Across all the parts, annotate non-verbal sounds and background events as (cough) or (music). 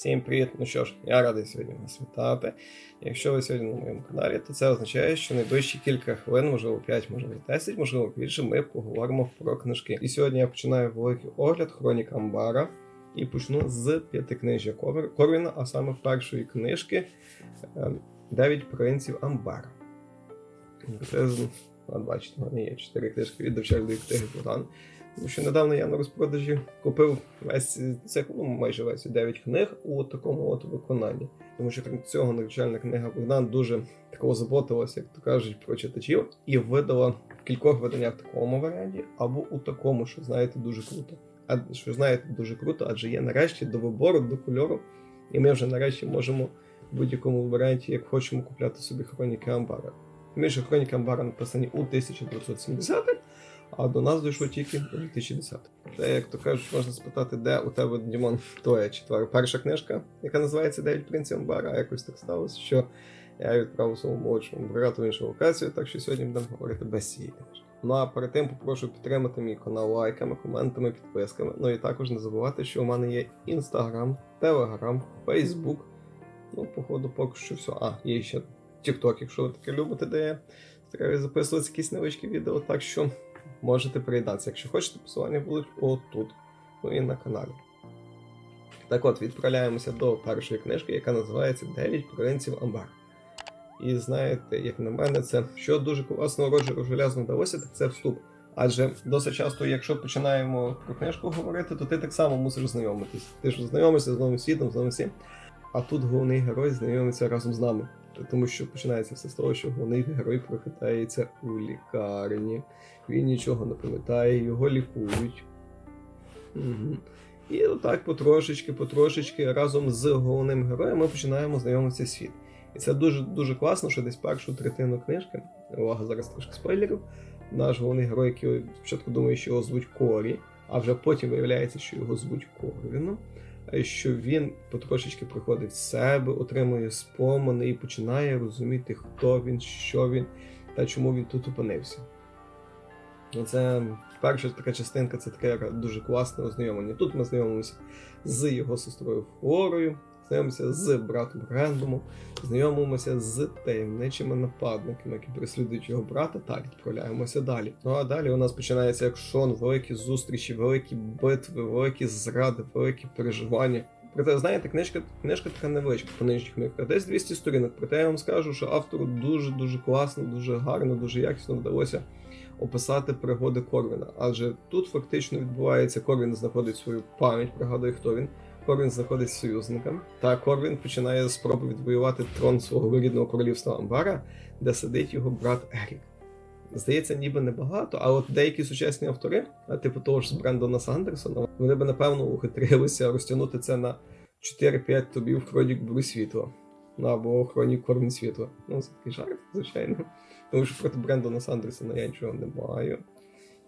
Всім привіт! Ну що ж, я радий сьогодні вас вітати. Якщо ви сьогодні на моєму каналі, то це означає, що найближчі кілька хвилин, можливо 5, можливо 10, можливо більше, ми поговоримо про книжки. І сьогодні я починаю великий огляд Хронік Амбара і почну з п'ятикнижжя Корвіна, а саме першої книжки е, Дев'ять принців Амбара. Це бачите, у мене є чотири книжки від довчальної книги Богдан. Тому що недавно я на розпродажі купив весь цих, ну майже весь 9 книг у такому от виконанні. Тому що крім цього навчальна книга Богдан дуже такого заботилася, як то кажуть, про читачів, і видала в кількох виданнях в такому варіанті, або у такому, що знаєте, дуже круто. А що знаєте, дуже круто, адже є нарешті до вибору, до кольору, і ми вже нарешті можемо в будь-якому варіанті, як хочемо, купляти собі хроніки Амбара. Ми ж хроніки Амбара написані у 1970-х, а до нас дійшло тільки у 2010. Це, як то кажуть, можна спитати, де у тебе, Дімон, твоя четверта перша книжка, яка називається Дев'ять принців Амбара, якось так сталося, що я відправив своєму молодшому брату в іншу локацію, так що сьогодні будемо говорити без цієї книжки. Ну а перед тим попрошу підтримати мій канал лайками, коментами, підписками. Ну і також не забувати, що у мене є Інстаграм, Телеграм, Фейсбук. Ну, походу, поки що все. А, є ще TikTok, якщо ви таке любите, де я стараюся записувати якісь невеличкі відео, так що можете приєднатися. Якщо хочете, посилання будуть отут, ну і на каналі. Так от, відправляємося до першої книжки, яка називається Дев'ять принців Амбар. І знаєте, як на мене, це що дуже класно Роджеру Железно вдалося, так це вступ. Адже досить часто, якщо починаємо про книжку говорити, то ти так само мусиш знайомитись. Ти ж знайомишся з новим світом, з новим всім. А тут головний герой знайомиться разом з нами. Тому що починається все з того, що головний герой прокидається у лікарні. Він нічого не пам'ятає, його лікують. Угу. І отак потрошечки, потрошечки разом з головним героєм ми починаємо знайомитися світ. І це дуже дуже класно, що десь першу третину книжки, увага, зараз трошки спойлерів. Наш головний герой, який спочатку думає, що його звуть Корі, а вже потім виявляється, що його звуть Корвіном, що він потрошечки приходить в себе, отримує спомини і починає розуміти, хто він, що він та чому він тут опинився. Це перша така частинка, це таке дуже класне ознайомлення. Тут ми знайомимося з його сестрою Флорою, знайомимося з братом Рендомом, знайомимося з таємничими нападниками, які переслідують його брата, та відправляємося далі. Ну а далі у нас починається екшон, великі зустрічі, великі битви, великі зради, великі переживання. Проте, знаєте, книжка, книжка така невеличка по нижніх книжках, десь 200 сторінок. Проте я вам скажу, що автору дуже-дуже класно, дуже гарно, дуже якісно вдалося описати пригоди Корвіна. Адже тут фактично відбувається, Корвін знаходить свою пам'ять, пригадує, хто він. Корвін знаходить союзниками, та Корвін починає спробу відвоювати трон свого рідного королівства Амбара, де сидить його брат Ерік. Здається, ніби небагато, а от деякі сучасні автори, типу того ж з Брендона Сандерсона, вони би напевно ухитрилися розтягнути це на 4-5 тобів хронік Бурі світла. Або хронік Корвін світла. Ну, це такий жарт, звичайно. Тому що проти Брендона Сандерсона я нічого не маю.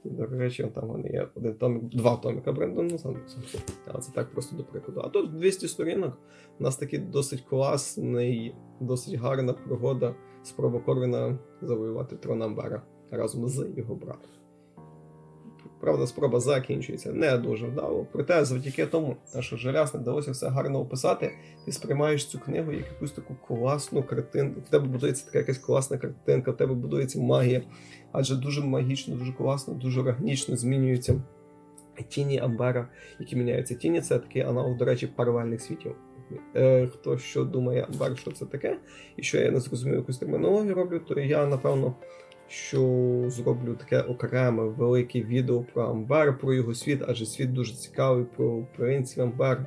До речі, там вони є один томік, два томіка Брендона Сандерсона. Але це так просто до прикладу. А тут 200 сторінок. У нас такий досить класний, досить гарна пригода спроба Корвіна завоювати трон Амбера разом з його братом. Правда, спроба закінчується не дуже вдало. Проте, завдяки тому, що Желяс не вдалося все гарно описати, ти сприймаєш цю книгу як якусь таку класну картинку. В тебе будується така якась класна картинка, в тебе будується магія, адже дуже магічно, дуже класно, дуже органічно змінюються тіні Амбера, які міняються. Тіні це такий аналог, до речі, паралельних світів. Е, хто що думає Амбер, що це таке, і що я не зрозумів якусь термінологію роблю, то я напевно що зроблю таке окреме велике відео про Амбер, про його світ, адже світ дуже цікавий про принців Амбер.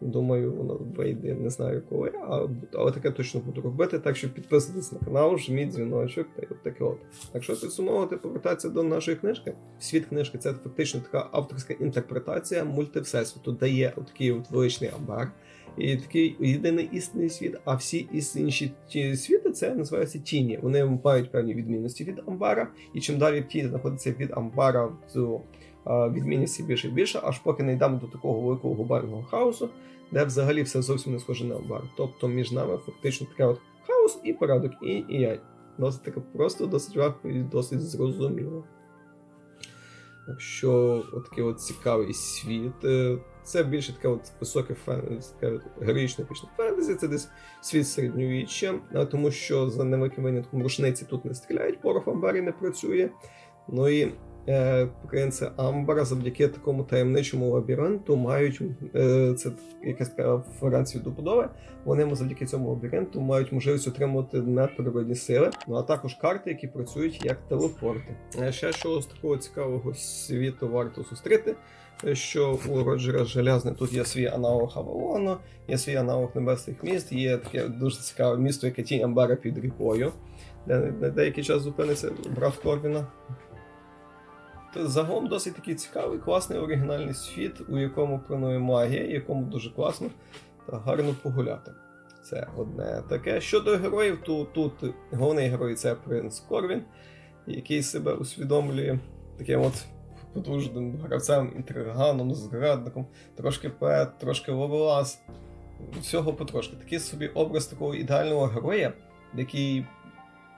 Думаю, воно вийде, не знаю коли, а- але таке точно буду робити. Так що підписуйтесь на канал, жміть дзвіночок та й от таке от. Якщо підсумовувати, повертатися до нашої книжки. Світ книжки це фактично така авторська інтерпретація мультивсесвіту, де є такий от величний Амбер. І такий єдиний істинний світ, а всі інші світи це називаються тіні. Вони мають певні відмінності від Амбара, і чим далі тіні знаходиться від Амбара до відмінності більше і більше, аж поки не йдемо до такого великого глобального хаосу, де взагалі все зовсім не схоже на Амбар. Тобто між нами фактично таке от хаос і порядок, і, і я. Досить таке просто, досить легко і досить зрозуміло. Так що, от такий от цікавий світ. Це більше таке от високе фентезі, таке героїчне епічне фентезі, це десь світ середньовіччя, тому що за невеликим винятком рушниці тут не стріляють, порох в не працює. Ну і е, принци Амбара завдяки такому таємничому лабіринту мають е, це якась така Франції добудови. Вони завдяки цьому лабіринту мають можливість отримувати надприродні сили, ну а також карти, які працюють як телепорти. Е, Ще що з такого цікавого світу варто зустріти. е, Що у Роджера Желязне тут є свій аналог Авалону, є свій аналог небесних міст, є таке дуже цікаве місто, яке тінь Амбара під рікою, де на деякий час зупиниться брат Корвіна. Загалом досить такий цікавий, класний оригінальний світ, у якому панує магія, якому дуже класно та гарно погуляти. Це одне таке. Щодо героїв, то тут головний герой це принц Корвін, який себе усвідомлює таким от потужним гравцем, інтриганом, зрадником, трошки поет, трошки ловелас. Всього потрошки. Такий собі образ такого ідеального героя, який,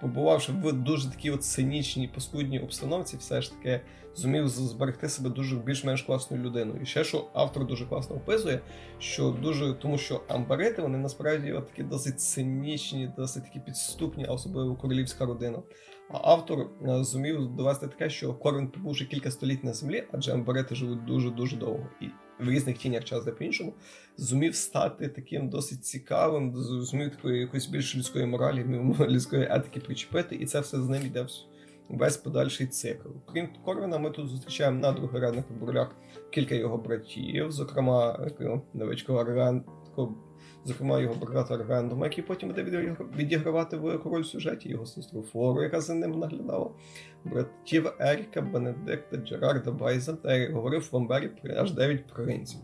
побувавши в дуже такій от цинічній, паскудній обстановці, все ж таки зумів зберегти себе дуже більш-менш класною людиною. І ще що автор дуже класно описує, що дуже тому, що амбарити вони насправді от такі досить цинічні, досить такі підступні, особливо королівська родина. А автор е, зумів довести таке, що Корвін побувши кілька століть на землі, адже амбарити живуть дуже дуже довго і в різних тінях час де по-іншому, зумів стати таким досить цікавим, зумів такої якоїсь більш людської моралі, (laughs) людської етики причепити, і це все з ним йде весь подальший цикл. Крім Корвіна, ми тут зустрічаємо на другорядних ролях кілька його братів, зокрема невеличкого Рен, такого, зокрема його брата Рендома, який потім буде відігравати велику роль в сюжеті, його сестру Флору, яка за ним наглядала, братів Еріка, Бенедикта, Джерарда Байза, та як говорив в Амбері про аж 9 принців.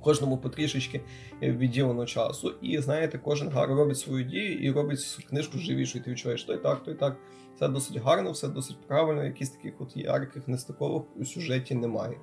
Кожному потрішечки відділено часу, і знаєте, кожен гарно робить свою дію і робить книжку живішою. Ти відчуваєш той так, той так. Все досить гарно, все досить правильно, якісь таких от ярких нестикових у сюжеті немає.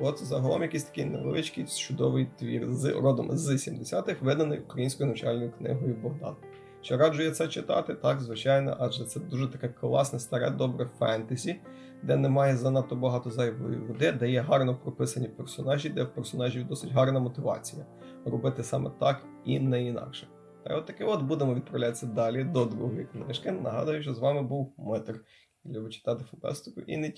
От загалом якийсь такий невеличкий чудовий твір з родом з 70-х, виданий українською навчальною книгою Богдан. Чи раджу я це читати? Так, звичайно, адже це дуже таке класне, старе, добре фентезі, де немає занадто багато зайвої води, де є гарно прописані персонажі, де в персонажів досить гарна мотивація робити саме так і не інакше. Та от таки от будемо відправлятися далі до другої книжки. Нагадую, що з вами був Митр. Любить читати фантастику і не тільки.